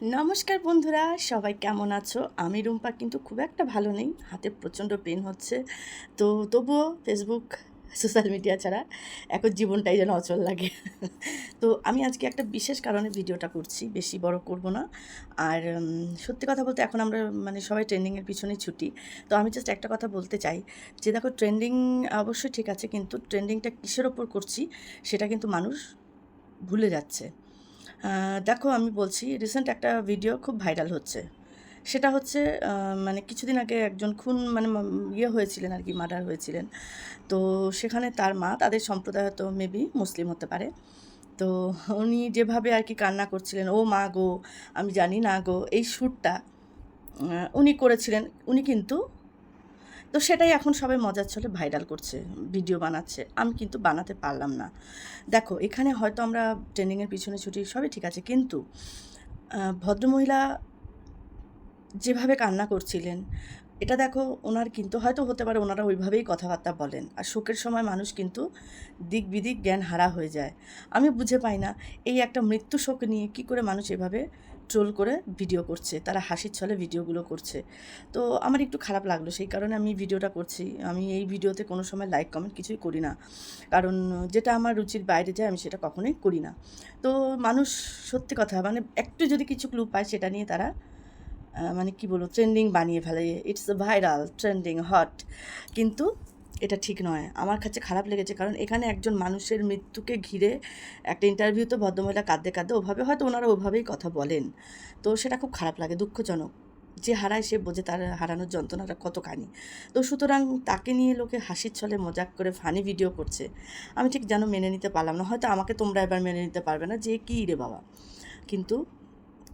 নমস্কার বন্ধুরা, সবাই কেমন আছো? আমি রুম্পা, কিন্তু খুব একটা ভালো নেই। হাতে প্রচণ্ড পেন হচ্ছে। তো তবুও ফেসবুক সোশ্যাল মিডিয়া ছাড়া এখন জীবনটাই যেন অচল লাগে। তো আমি আজকে একটা বিশেষ কারণে ভিডিওটা করছি, বেশি বড় করব না। আর সত্যি কথা বলতে এখন আমরা মানে সবাই ট্রেন্ডিংয়ের পিছনেই ছুটি। তো আমি জাস্ট একটা কথা বলতে চাই যে, দেখো ট্রেন্ডিং অবশ্যই ঠিক আছে, কিন্তু ট্রেন্ডিংটা কিসের ওপর করছি, সেটা কিন্তু মানুষ ভুলে যাচ্ছে। দেখো আমি বলছি রিসেন্ট একটা ভিডিও খুব ভাইরাল হচ্ছে। সেটা হচ্ছে মানে কিছুদিন আগে একজন খুন মানে ইয়ে হয়েছিলেন আর কি মার্ডার হয়েছিলেন। তো সেখানে তার মা, তাদের সম্প্রদায় হয়তো মেবি মুসলিম হতে পারে। তো উনি যেভাবে আর কি কান্না করছিলেন, ও মা গো, আমি জানি না গো। এই শ্যুটটা উনি করেছিলেন। উনি কিন্তু তো সেটাই এখন সবাই মজার ছলে ভাইরাল করছে ভিডিও বানাচ্ছে। আমি কিন্তু বানাতে পারলাম না। দেখো, এখানে হয়তো আমরা ট্রেনিংয়ের পিছনে ছুটি, সবই ঠিক আছে। কিন্তু ভদ্রমহিলা যেভাবে কান্না করছিলেন, এটা দেখো, ওনার কিন্তু হয়তো হতে পারে ওনারা ওইভাবেই কথাবার্তা বলেন। আর শোকের সময় মানুষ কিন্তু দিক বিদিক জ্ঞান হারা হয়ে যায়। আমি বুঝে পাই না, এই একটা মৃত্যু শোক নিয়ে কি করে মানুষ এভাবে ট্রোল করে ভিডিও করছে, তারা হাসির ছলে ভিডিওগুলো করছে। তো আমার একটু খারাপ লাগল, সেই কারণে আমি ভিডিওটা করছি। আমি এই ভিডিওতে কোনো সময় লাইক কমেন্ট কিছুই করি না। কারণ যেটা আমার রুচির বাইরে যায়, আমি সেটা কখনোই করি না। তো মানুষ সত্যি কথা মানে একটু যদি কিছু ক্লু পায়, সেটা নিয়ে তারা মানে কি বলব ট্রেন্ডিং বানিয়ে ফেলে। ইটস ভাইরাল ট্রেন্ডিং হট কিন্তু এটা ঠিক নয়। আমার কাছে খারাপ লেগেছে কারণ এখানে একজন মানুষের মৃত্যুকে ঘিরে একটা ইন্টারভিউ তো ভদ্রমহিলা কাঁদতে কাঁদতে ওভাবে হয়তো ওনারা ওভাবেই কথা বলেন। তো সেটা খুব খারাপ লাগে, দুঃখজনক। যে হারায় সে বোঝে তার হারানোর যন্ত্রণাটা কতখানি। তো সুতরাং তাকে নিয়ে লোকে হাসির ছলে মজাক করে ফানি ভিডিও করছে। আমি ঠিক যেন মেনে নিতে পারলাম না, হয়তো আমাকে তোমরা এবার মেনে নিতে পারবে না, যে কী রে বাবা। কিন্তু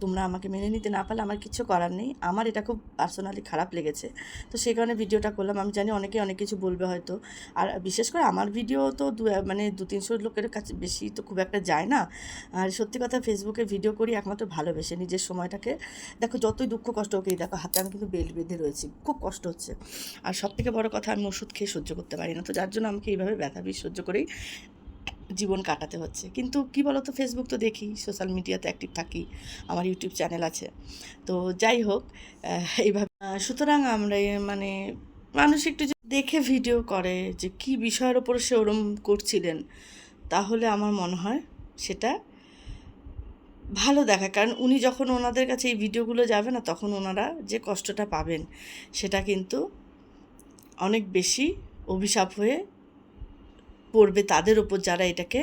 তোমরা আমাকে মেনে নিতে না পারলে আমার কিছু করার নেই। আমার এটা খুব পার্সোনালি খারাপ লেগেছে। তো সেই কারণে ভিডিওটা করলাম। আমি জানি অনেকে অনেক কিছু বলবে হয়তো। আর বিশেষ করে আমার ভিডিও তো দু মানে দু, তিনশো লোকের কাছে বেশি তো খুব একটা যায় না। আর সত্যি কথা ফেসবুকে ভিডিও করি একমাত্র ভালোবেসে নিজের সময়টাকে। দেখো যতই দুঃখ কষ্ট হোক, এই দেখো হাতে আমি কিন্তু বেল্ট বেঁধে রয়েছি। খুব কষ্ট হচ্ছে। আর সব থেকে বড় কথা, আমি ওষুধ খেয়ে সহ্য করতে পারি না। তো যার জন্য আমাকে এইভাবে ব্যথা বিষ সহ্য করেই জীবন কাটাতে হচ্ছে। কিন্তু কি বলতো ফেসবুক তো দেখি সোশ্যাল মিডিয়াতে অ্যাক্টিভ থাকি, আমার ইউটিউব চ্যানেল আছে। তো যাই হোক এইভাবে সুতরাং আমরা মানে মানুষ একটু দেখে ভিডিও করে যে কি বিষয়ের ওপর সে ওরম করছিলেন, তাহলে আমার মনে হয় সেটা ভালো দেখা। কারণ উনি যখন ওনাদের কাছে এই ভিডিওগুলো যাবে না, তখন ওনারা যে কষ্টটা পাবেন, সেটা কিন্তু অনেক বেশি অভিশাপ হয়ে পড়বে তাদের ওপর যারা এটাকে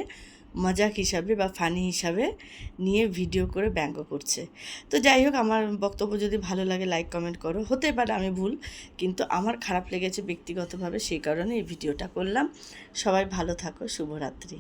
মজাক হিসাবে বা ফানি হিসাবে নিয়ে ভিডিও করে ব্যঙ্গ করছে। তো যাই হোক, আমার বক্তব্য যদি ভালো লাগে লাইক কমেন্ট করো। হতে পারে আমি ভুল, কিন্তু আমার খারাপ লেগেছে ব্যক্তিগতভাবে, সেই কারণে এই ভিডিওটা করলাম। সবাই ভালো থাকো, শুভরাত্রি।